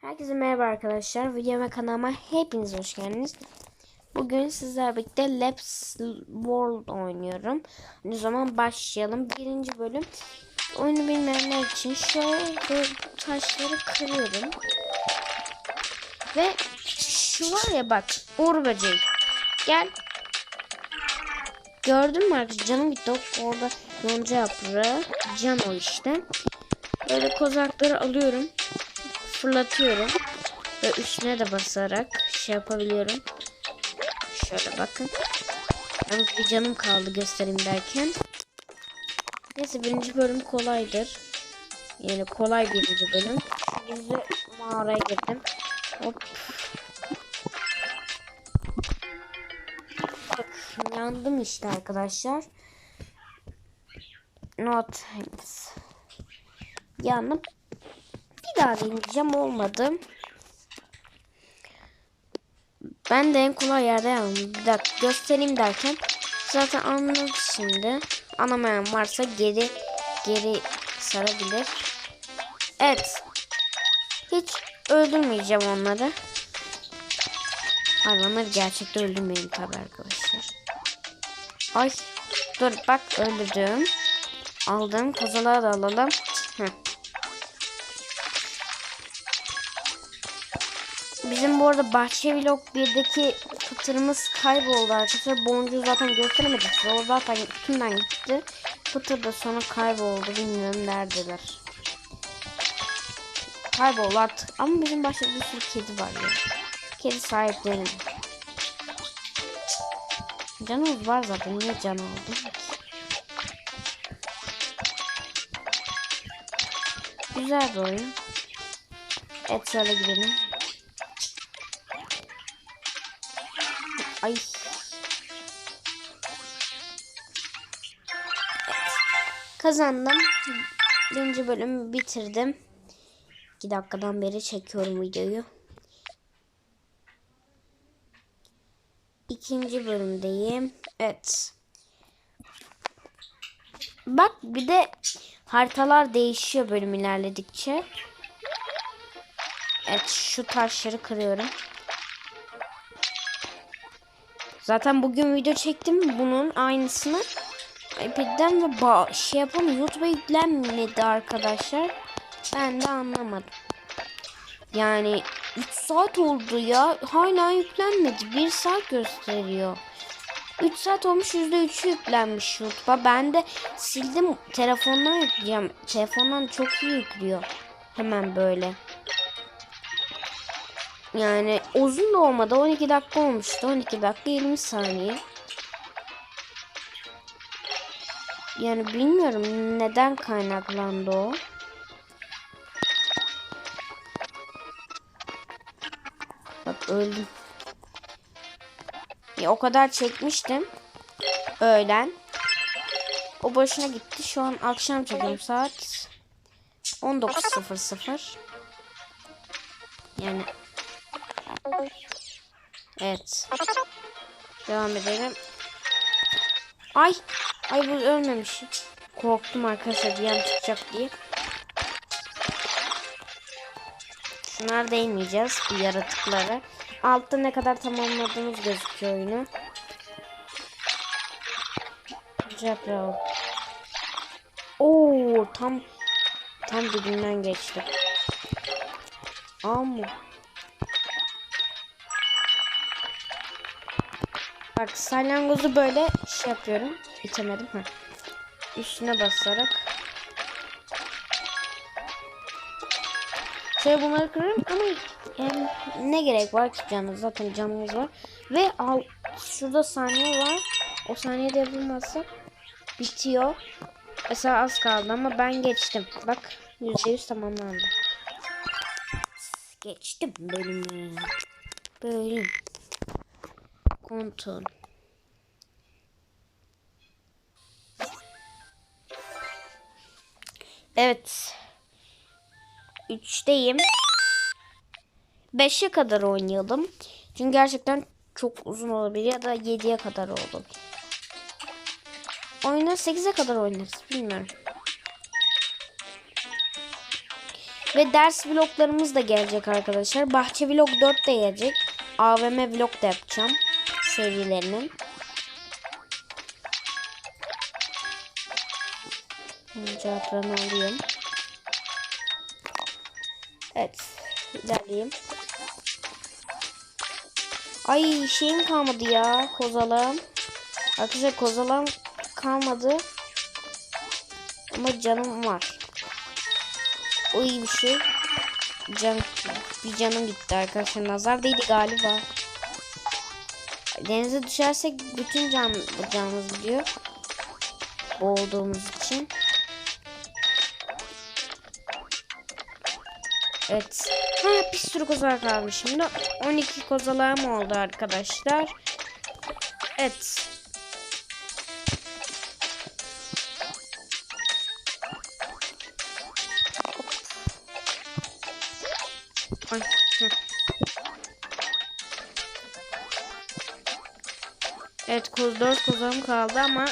Herkese merhaba arkadaşlar. Videoma kanalıma hepiniz hoş geldiniz. Bugün sizlerle birlikte Labs World oynuyorum. O zaman başlayalım. Birinci bölüm. Oyunu bilmeyenler için şöyle taşları kırıyorum. Ve şu var ya bak. Uğur. Gel. Gördün mü arkadaşlar? Canım gitti. Orada yonca yaprağı. Can o işte. Böyle kozakları alıyorum fırlatıyorum. Ve üstüne de basarak şey yapabiliyorum. Şöyle bakın. Yalnız bir canım kaldı göstereyim derken. Neyse birinci bölüm kolaydır. Yani kolay birinci bölüm. Gizli mağaraya girdim. Hop. Bak yandım işte arkadaşlar. Not. Yanıp bir daha deneyeceğim olmadı. Ben de en kolay yerde yandım. Bir dakika göstereyim derken zaten anladı şimdi. Anlamayan varsa geri geri sarabilir. Evet. Hiç öldürmeyeceğim onları. Hayvanları gerçekten öldürmeyin tabi arkadaşlar. Ay dur bak öldürdüm. Aldım. Kozaları da alalım. Heh. Bizim bu arada Bahçe Vlog 1'deki fıtırımız kayboldu arkadaşlar. Boncuğu zaten gösteremedik. O zaten üstünden gitti. Fıtır da sonra kayboldu. Bilmiyorum neredeler. Kayboldu artık. Ama bizim bahçede bir sürü kedi var ya. Kedi sahiplerin. Canımız var zaten. Niye can aldım? Güzel bir oyun. Evet şöyle gidelim. Ay. Kazandım. Birinci bölümü bitirdim. 2 dakikadan beri çekiyorum videoyu. İkinci bölümdeyim. Evet. Bak bir de haritalar değişiyor bölüm ilerledikçe. Evet şu taşları kırıyorum. Zaten bugün video çektim bunun aynısını. iPad'den ve şey yapalım YouTube'a yüklenmedi arkadaşlar. Ben de anlamadım. Yani 3 saat oldu ya. Hala yüklenmedi. 1 saat gösteriyor. 3 saat olmuş %3'ü yüklenmiş YouTube'a. Ben de sildim. Telefondan yükleyeceğim. Telefondan çok iyi yüklüyor. Hemen böyle. Yani uzun da olmadı. 12 dakika olmuştu. 12 dakika 20 saniye. Yani bilmiyorum neden kaynaklandı o. Bak öldüm. Ya, o kadar çekmiştim. Öğlen. O boşuna gitti. Şu an akşam çekiyorum saat 19.00. Yani Evet. Devam edelim. Ay. Ay bu ölmemiş. Korktum arkadaşlar bir an çıkacak diye. Şunlar değmeyeceğiz bu yaratıklara. Altta ne kadar tamamladığımız gözüküyor oyunu. Yaprağı. Oo tam tam dibinden geçti. Ama Bak salyangozu böyle şey yapıyorum. İtemedim. ha. Üstüne basarak. Şöyle bunları kırarım ama yani ne gerek var ki canı zaten canımız var. Ve al şurada saniye var. O saniyede yapılmazsa bitiyor. Mesela az kaldı ama ben geçtim. Bak %100 tamamlandı. Geçtim bölümü. Bölüm. Kontrol. Evet. 3'teyim. 5'e kadar oynayalım. Çünkü gerçekten çok uzun olabilir ya da 7'ye kadar oldu. Oyunu 8'e kadar oynarız. Bilmiyorum. Ve ders vloglarımız da gelecek arkadaşlar. Bahçe vlog 4 de gelecek. AVM vlog da yapacağım. Serilerinin. Cevaplarını alayım. Evet. İlerleyeyim. Ay şeyim kalmadı ya. Kozalağım. Arkadaşlar kozalağım kalmadı. Ama canım var. O iyi bir şey. Can, bir canım gitti arkadaşlar. Nazar değdi galiba. Denize düşersek bütün can, canımız gidiyor. Boğulduğumuz için. Evet. Ha, bir sürü kozalak kalmış. Şimdi 12 kozalağım oldu arkadaşlar. Evet. Evet koz 4 kozalağım kaldı ama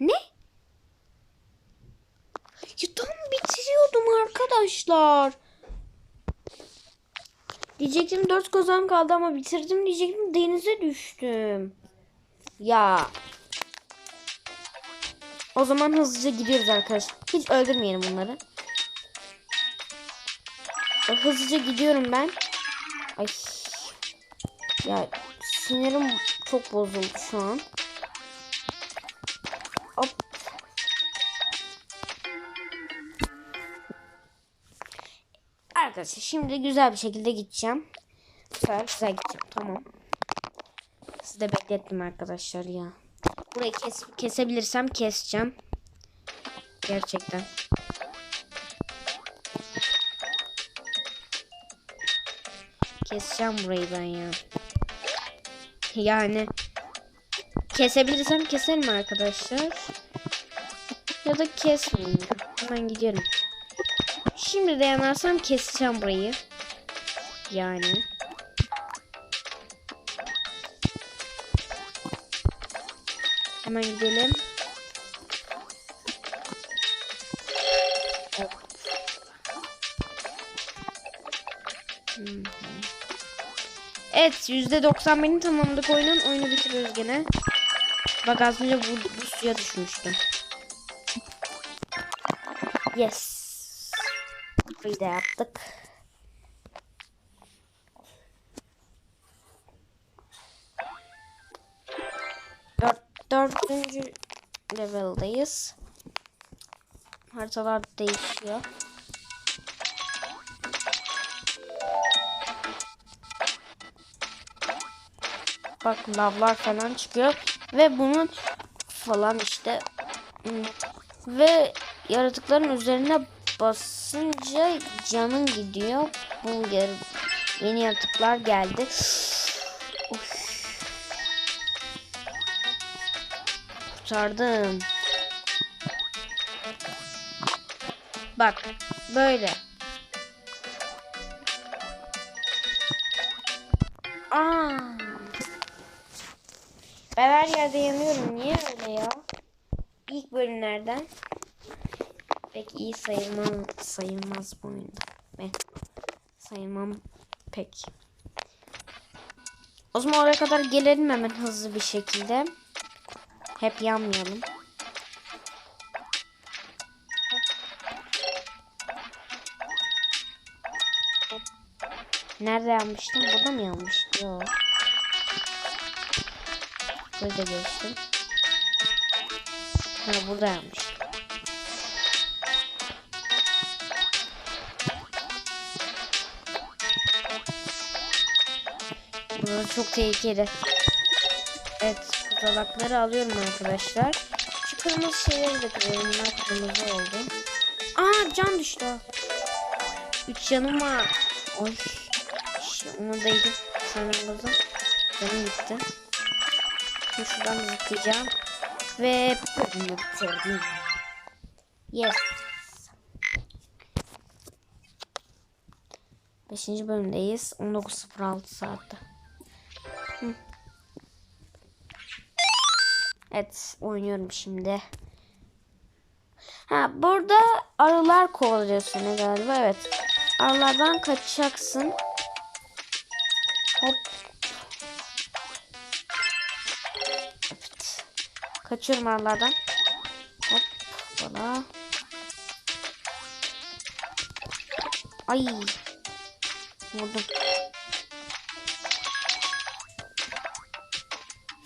Ne? Ya tam bitiriyordum arkadaşlar. Diyecektim 4 kozam kaldı ama bitirdim diyecektim denize düştüm. Ya. O zaman hızlıca gidiyoruz arkadaşlar. Hiç öldürmeyelim bunları. Hızlıca gidiyorum ben. Ay. Ya sinirim çok bozuldu şu an. Hop. Arkadaşlar şimdi güzel bir şekilde gideceğim. Bu sefer güzel gideceğim. Tamam. Sizi de beklettim arkadaşlar ya. Burayı kes kesebilirsem keseceğim. Gerçekten. Keseceğim burayı ben ya. Yani kesebilirsem keserim arkadaşlar. Ya da kesmeyeyim. Hemen gidiyorum. Şimdi de yanarsam keseceğim burayı. Yani. Hemen gidelim. Hı. Evet %91'ini tamamladık oyunun. Oyunu bitiriyoruz gene. Bak az önce bu, bu suya düşmüştüm. Yes. Burayı da yaptık. Dört, dördüncü level'dayız. Haritalar değişiyor. Bak lavlar falan çıkıyor. Ve bunun falan işte hmm, ve yaratıkların üzerine basınca canın gidiyor. Bu yeni yaratıklar geldi. Of. Kurtardım. Bak böyle. Ben her yerde yanıyorum. Niye öyle ya? İlk bölümlerden. Pek iyi sayılmam, sayılmaz bu oyunda. Ben sayılmam pek. O zaman oraya kadar gelelim hemen hızlı bir şekilde. Hep yanmayalım. Nerede yanmıştım? Burada mı yanmıştım? Yok. Burada geçtim. Ha burada yanmıştım. Burası çok tehlikeli. Evet, kozalakları alıyorum arkadaşlar. Şu kırmızı şeyleri de kırıyorum. Bunlar kırmızı oldu. Aa can düştü. Üç canım var. Oy. İşte onu değdim. Sanırım kızım. Canım gitti. Şimdi şuradan zıplayacağım. Ve bölümü bitirdim. Yes. Beşinci bölümdeyiz. 19.06 saatte. Hı. Evet oynuyorum şimdi. Ha burada arılar kovalıyor seni galiba. Evet. Arılardan kaçacaksın. Hop. Kaçıyorum arılardan. Hop. Bana. Ay. Vurdum.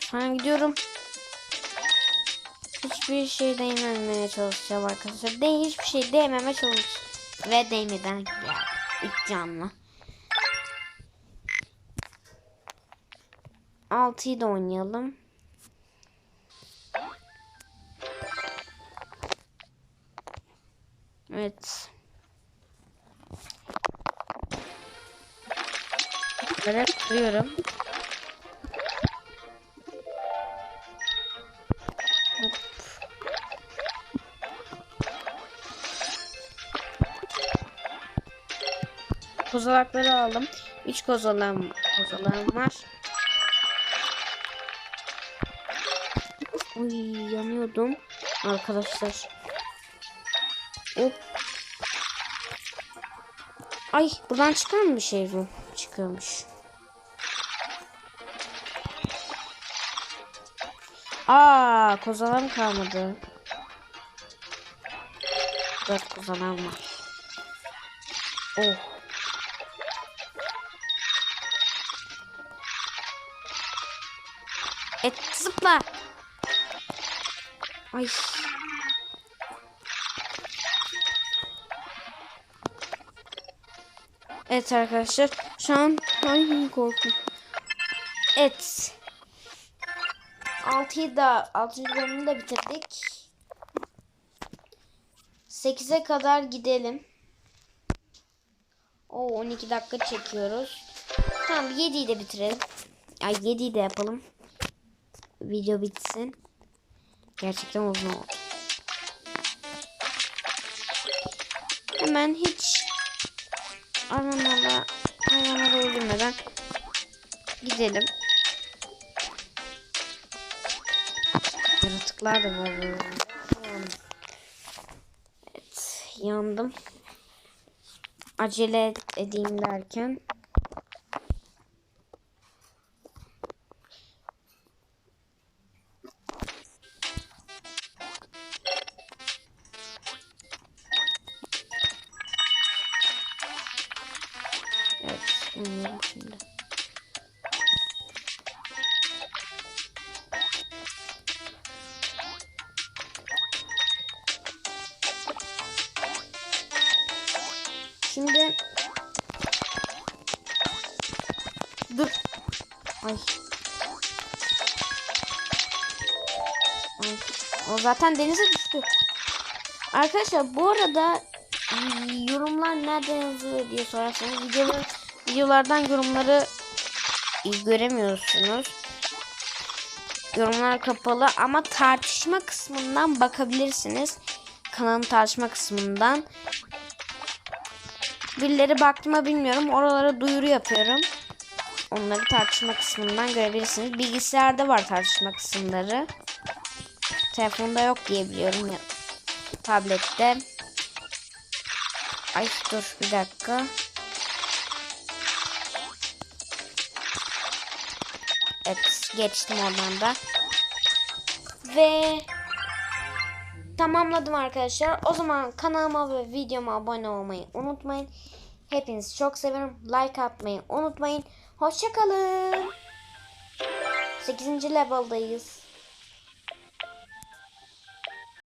Şu an gidiyorum. Hiçbir şey değmemeye çalışacağım arkadaşlar. De hiçbir şey değmeme çalış. Ve değmeden ya. İlk canlı. 6'yı da oynayalım. Evet. Böyle kırıyorum. Kozalakları aldım. 3 kozalağım, kozalağım var. Uy yanıyordum arkadaşlar. Hop. Ay buradan çıkar mı bir şey bu? Çıkıyormuş. Aa kozalağım kalmadı. Dört kozalağım var. Oh. Et zıpla. Ay. Evet arkadaşlar. Şu an ay korktum. Evet. 6'yı da 6. bölümü de bitirdik. 8'e kadar gidelim. O 12 dakika çekiyoruz. Tamam 7'yi de bitirelim. Ay 7'yi de yapalım. Video bitsin. Gerçekten uzun oldu. Hemen hiç hayvanlarla hayvanları öldürmeden gidelim. Yaratıklar da var. Evet, yandım. Acele edeyim derken Şimdi dur. Ay. O zaten denize düştü. Arkadaşlar bu arada yorumlar nerede yazıyor diye sorarsanız videolar, videolardan yorumları göremiyorsunuz. Yorumlar kapalı ama tartışma kısmından bakabilirsiniz. Kanalın tartışma kısmından. Birileri baktı mı bilmiyorum. Oralara duyuru yapıyorum. Onları tartışma kısmından görebilirsiniz. Bilgisayarda var tartışma kısımları. Telefonda yok diye biliyorum. Tablette. Ay dur bir dakika. Evet geçtim oradan da. Ve tamamladım arkadaşlar. O zaman kanalıma ve videoma abone olmayı unutmayın. Hepinizi çok seviyorum. Like atmayı unutmayın. Hoşçakalın. 8. level'dayız.